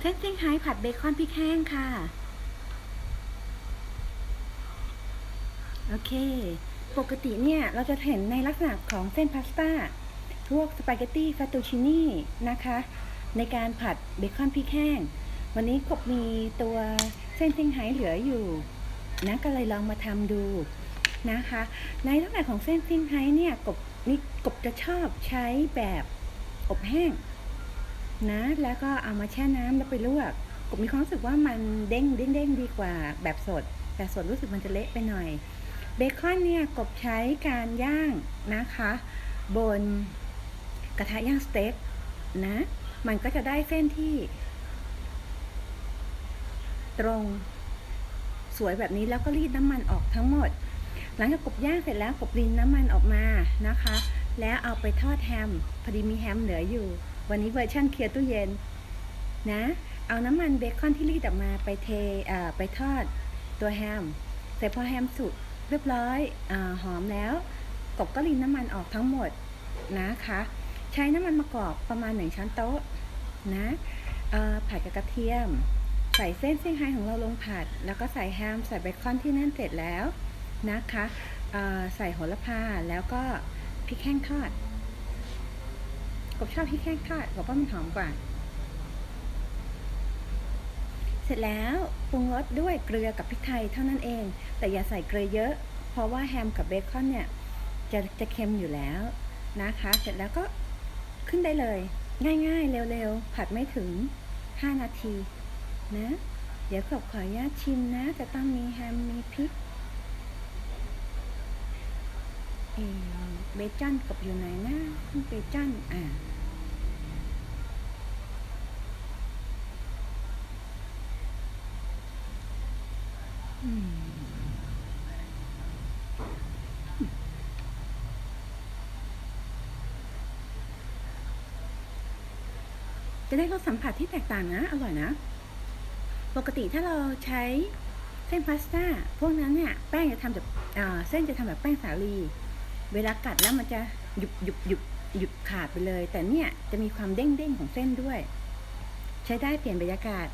เส้นเซี่ยงไฮ้ผัดเบคอนพริกแห้งค่ะ โอเค ปกติเนี่ย เราจะเห็นในลักษณะของเส้นพาสต้าพวกสปาเกตตี้ฟาตูชินี่นะคะ ในการผัดเบคอนพริกแห้ง วันนี้กบมีตัวเส้นเซี่ยงไฮ้เหลืออยู่นะก็เลยลองมาทำดูนะคะ ในลักษณะของเส้นเซี่ยงไฮ้เนี่ยกบนี่กบจะชอบใช้แบบอบแห้ง นะ แล้วก็เอามาแช่น้ำแล้วไปลวกกบมีความรู้สึกว่ามันเด้งเด้งเด้งดีกว่าแบบสด แบบสดรู้สึกมันจะเละไปหน่อย เบคอนเนี่ยกบใช้การย่างนะคะ บนกระทะย่างสเต็กนะ มันก็จะได้เส้นที่ ตรงสวยแบบนี้แล้วก็รีดน้ำมันออกทั้งหมด หลังจากกบย่างเสร็จแล้วกบรินน้ำมันออกมานะคะ แล้วเอาไปทอดแฮม พอดีมีแฮมเหลืออยู่ วันนี้เวอร์ชั่นเคลียร์ตู้เย็นนะ เอาน้ำมันเบคอนที่รีดออกมาไปเทไปทอดตัวแฮม เสร็จพอแฮมสุกเรียบร้อยอหอมแล้ว กบก็รินน้ำมันออกทั้งหมดนะคะ ใช้น้ำมันมะกอกประมาณหนึ่งช้อนโต๊ะนะผัดกับกระเทียม ใส่เส้นเซี่ยงไฮ้ของเราลงผัด แล้วก็ใส่แฮม ใส่เบคอนที่นั่นเสร็จแล้วนะคะใส่โหระพาแล้วก็ พริกแห้งทอดกบชอบพริกแห้งทอดกบว่ามันหอมกว่า เสร็จแล้วปรุงรสด้วยเกลือกับพริกไทยเท่านั้นเอง แต่อย่าใส่เกลือเยอะ เพราะว่าแฮมกับเบคอนเนี่ยจะจะเค็มอยู่แล้วนะคะ เสร็จแล้วก็ขึ้นได้เลย ง่ายๆ เร็วๆ ผัดไม่ถึง 5 นาทีนะ เดี๋ยวกบขออนุญาตชิมนะ จะต้องมีแฮมมีพริกเออ เบคอนกับอยู่ไหนนะเบคอนอ่าจะได้รสสัมผัสที่แตกต่างนะ อร่อยนะ ปกติถ้าเราใช้เส้นพาสต้า พวกนั้นเนี่ย แป้งจะทำจากเอ่อเส้นจะทำแบบแป้งสาลี เวลากัดแล้วมันจะหยุบหยุบหยุบหยุบขาดไปเลย แต่เนี่ยจะมีความเด้งเด้งของเส้นด้วย ใช้ได้เปลี่ยนบรรยากาศ